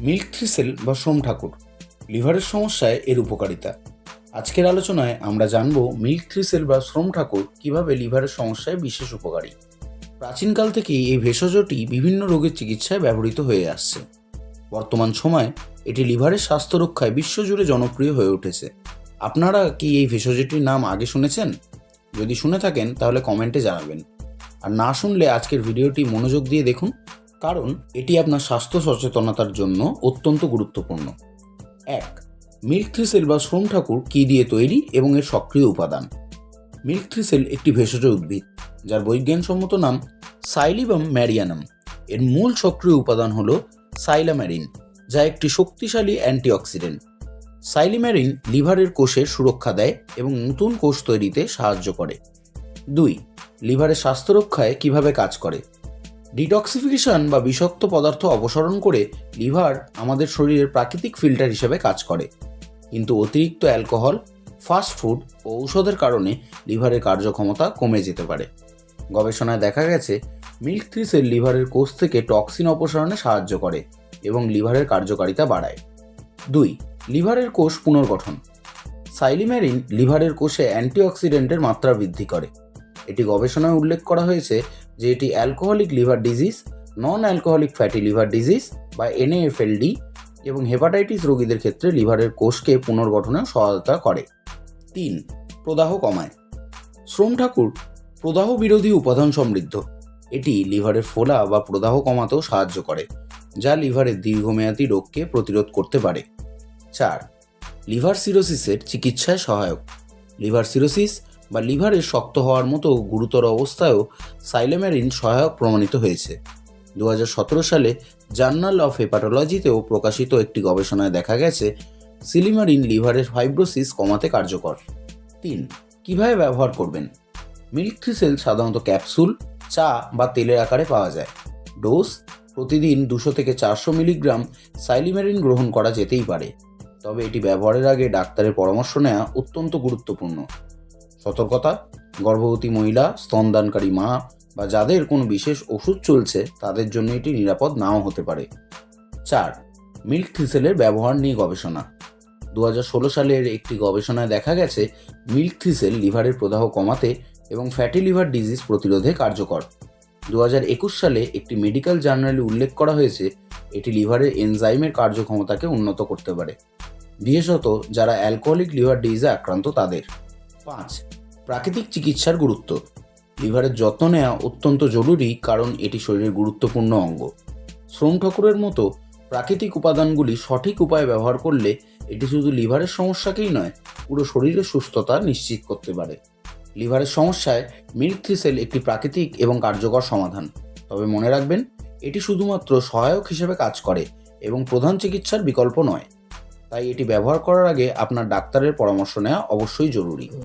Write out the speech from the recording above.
Milk থ্রিসেল বা সোম ঠাকুর, লিভারের সমস্যায় এর উপকারিতা। আজকের আলোচনায় আমরা জানব মিল্ক থ্রিসেল বা শ্রম ঠাকুর কীভাবে লিভারের সমস্যায় বিশেষ উপকারী। প্রাচীনকাল থেকেই এই ভেষজটি বিভিন্ন রোগের চিকিৎসায় ব্যবহৃত হয়ে আসছে। বর্তমান সময়ে এটি লিভারের স্বাস্থ্য রক্ষায় বিশ্বজুড়ে জনপ্রিয় হয়ে উঠেছে। আপনারা কি এই ভেষজটির নাম আগে শুনেছেন? যদি শুনে থাকেন, তাহলে কমেন্টে জানাবেন। আর না শুনলে আজকের ভিডিওটি মনোযোগ দিয়ে দেখুন। কারণ এটি আপনার স্বাস্থ্য সচেতনতার জন্য অত্যন্ত গুরুত্বপূর্ণ। এক, মিল্ক থ্রিসেল বা শ্রম ঠাকুর কী দিয়ে তৈরি এবং এর সক্রিয় উপাদান? মিল্ক থ্রিসেল একটি ভেষজ উদ্ভিদ, যার বৈজ্ঞানসম্মত নাম সাইলিবাম ম্যারিয়ানাম। এর মূল সক্রিয় উপাদান হল সাইলাম্যারিন যা একটি শক্তিশালী অ্যান্টিঅক্সিডেন্ট। সাইলিম্যারিন লিভারের কোষের সুরক্ষা দেয় এবং নতুন কোষ তৈরিতে সাহায্য করে। দুই, লিভারের স্বাস্থ্য রক্ষায় কীভাবে কাজ করে? ডিটক্সিফিকেশন বা বিষাক্ত পদার্থ অপসারণ করে লিভার আমাদের শরীরের প্রাকৃতিক ফিল্টার হিসেবে কাজ করে। কিন্তু অতিরিক্ত অ্যালকোহল, ফাস্ট ফুড ও ঔষধের কারণে লিভারের কার্যক্ষমতা কমে যেতে পারে। গবেষণায় দেখা গেছে, মিল্ক থ্রিসের লিভারের কোষ থেকে টক্সিন অপসারণে সাহায্য করে এবং লিভারের কার্যকারিতা বাড়ায়। দুই, লিভারের কোষ পুনর্গঠন। সাইলিমেরিন লিভারের কোষে অ্যান্টিঅক্সিডেন্টের মাত্রা বৃদ্ধি করে। এটি গবেষণায় উল্লেখ করা হয়েছে যে এটি alcoholic liver disease non alcoholic fatty liver disease বা এনএএফএলডি এবং হেপাটাইটিস রোগীদের ক্ষেত্রে লিভারের কোষকে পুনর্গঠনে সহায়তা করে। তিন, প্রদাহ কমায়। শ্রম ঠাকুর, প্রদাহ বিরোধী উপাদান সমৃদ্ধ। এটি লিভারের ফোলা বা প্রদাহ কমাতেও সাহায্য করে, যা লিভারের দীর্ঘমেয়াদী রোগকে প্রতিরোধ করতে পারে। চার, লিভার সিরোসিসের চিকিৎসায় সহায়ক। লিভার সিরোসিস বা লিভারের শক্ত হওয়ার মতো গুরুতর অবস্থায়ও সাইলেমেরিন সহায়ক প্রমাণিত হয়েছে। দু হাজার সতেরো সালে জার্নাল অফ হেপাটোলজিতেও প্রকাশিত একটি গবেষণায় দেখা গেছে, সিলিমারিন লিভারের ফাইব্রোসিস কমাতে কার্যকর। তিন, কীভাবে ব্যবহার করবেন? মিল্ক থ্রিসেল সাধারণত ক্যাপসুল, চা বা তেলের আকারে পাওয়া যায়। ডোজ, প্রতিদিন দুশো থেকে চারশো মিলিগ্রাম সাইলিমেরিন গ্রহণ করা যেতেই পারে। তবে এটি ব্যবহারের আগে ডাক্তারের পরামর্শ নেওয়া অত্যন্ত গুরুত্বপূর্ণ। সতর্কতা, গর্ভবতী মহিলা, স্তনদানকারী মা বা যাদের কোনো বিশেষ ওষুধ চলছে, তাদের জন্য এটি নিরাপদ নাও হতে পারে। চার, মিল্ক থিসেলের ব্যবহার নিয়ে গবেষণা। দু হাজার ষোলো সালের একটি গবেষণায় দেখা গেছে, মিল্ক থিসেল লিভারের প্রদাহ কমাতে এবং ফ্যাটি লিভার ডিজিজ প্রতিরোধে কার্যকর। দু একুশ সালে একটি মেডিকেল জার্নালে উল্লেখ করা হয়েছে, এটি লিভারের এনজাইমের কার্যক্ষমতাকে উন্নত করতে পারে। বিশেষত যারা অ্যালকোহলিক লিভার ডিজিজে আক্রান্ত, তাদের। পাঁচ। প্রাকৃতিক চিকিৎসার গুরুত্ব। লিভারের যত্ন নেওয়া অত্যন্ত জরুরি কারণ এটি শরীরের গুরুত্বপূর্ণ অঙ্গ। শ্রম ঠাকুরের মতো প্রাকৃতিক উপাদানগুলি সঠিক উপায়ে ব্যবহার করলে এটি শুধু লিভারের সমস্যাকেই নয়, পুরো শরীরের সুস্থতা নিশ্চিত করতে পারে। লিভারের সমস্যায় মিল্ক থ্রিসেল একটি প্রাকৃতিক এবং কার্যকর সমাধান। তবে মনে রাখবেন, এটি শুধুমাত্র সহায়ক হিসেবে কাজ করে এবং প্রধান চিকিৎসার বিকল্প নয়। তাই এটি ব্যবহার করার আগে আপনার ডাক্তারের পরামর্শ নেওয়া অবশ্যই জরুরি।